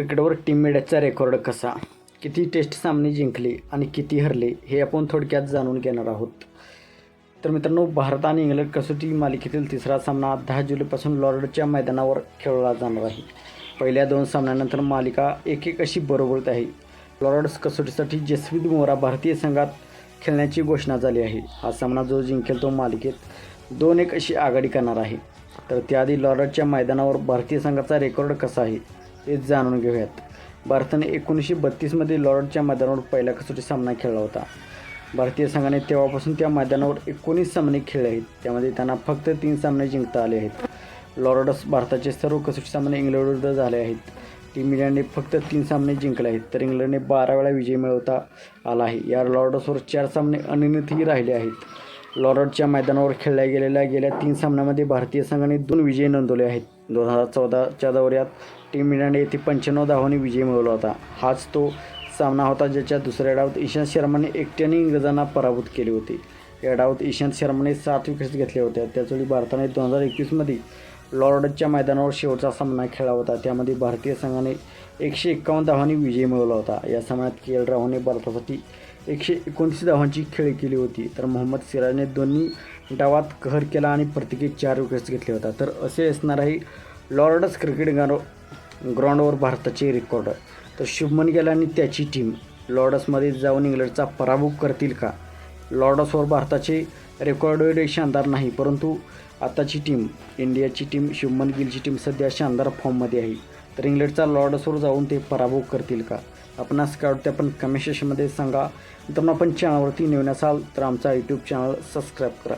क्रिकेटवर team इंडियाचा record कसा? किती टेस्ट सामने जिंकले आणि किती हरले हे आपण थोडक्यात जाणून घेणार आहोत. तर मित्रांनो भारत आणि इंग्लंड कसोटी मालिकेतील तिसरा सामना दहा जुलैपासून लॉर्डच्या मैदानावर खेळला जाणार आहे. पहिल्या दोन सामन्यानंतर मालिका एक एक अशी बरोबरत आहे. लॉर्ड्स कसोटीसाठी जसवीत मोरा भारतीय संघात खेळण्याची घोषणा झाली आहे. हा सामना जो जिंकेल तो मालिकेत दोन एक अशी आघाडी करणार आहे. तर त्याआधी लॉर्डच्या मैदानावर भारतीय संघाचा रेकॉर्ड कसा आहे? ते जाणून घेऊयात. भारताने एकोणीसशे बत्तीसमध्ये लॉर्डच्या मैदानावर पहिला कसोटी सामना खेळला होता. भारतीय संघाने तेव्हापासून त्या मैदानावर एकोणीस सामने खेळले आहेत. त्यामध्ये त्यांना फक्त तीन सामने जिंकता आले आहेत. लॉर्डस भारताचे सर्व कसोटी सामने इंग्लंडविरुद्ध झाले आहेत. टीम इंडियाने फक्त तीन सामने जिंकले आहेत तर इंग्लंडने बारा वेळा विजय मिळवता आला आहे. या लॉर्डसवर चार सामने अनिर्णितही राहिले आहेत. लॉर्डच्या मैदानावर खेळल्या गेलेल्या गेल्या तीन सामन्यामध्ये भारतीय संघाने दोन विजय नोंदवले आहेत. दोन हजार चौदाच्या दौऱ्यात टीम इंडियाने येथे पंच्याण्णव धावांनी विजय मिळवला होता. हाच तो सामना होता ज्याच्या दुसऱ्या डावात इशांत शर्माने एकट्याने इंग्रजांना पराभूत केले होते. या डावात इशांत शर्माने सात विकेट्स घेतल्या होत्या. त्याचवेळी भारताने दोन हजार एकवीसमध्ये लॉर्डच्या मैदानावर शेवटचा सामना खेळला होता. त्यामध्ये भारतीय संघाने एकशे एक्कावन्न धावांनी विजय मिळवला होता. या सामन्यात के एल राहुलने भारतासाठी एकशे एकोणतीस धावांची खेळी केली होती. तर मोहम्मद सिराजने दोन्ही डावात कहर केला आणि प्रत्येकी चार विकेट्स घेतले होता. तर असे असणाराही लॉर्डस क्रिकेट ग्राउंड ग्राउंडवर भारताचे रेकॉर्ड तर शुभमन गिल आणि त्याची टीम लॉर्डसमध्ये जाऊन इंग्लंडचा पराभव करतील का? लॉर्डसवर भारताचे रेकॉर्ड एवढे शानदार नाही परंतु आताची टीम इंडियाची टीम शुभमन गिलची टीम सध्या शानदार फॉर्ममध्ये आहे. तर इंग्लंडचा लॉर्डसवर जाऊन ते पराभव करतील का? आपणास काय वाटते आपण कमेंट सेशनमध्ये सांगा. मित्रांनो आपण चॅनलवरती नेऊन असाल तर आमचा यूट्यूब चॅनल सबस्क्राईब करा.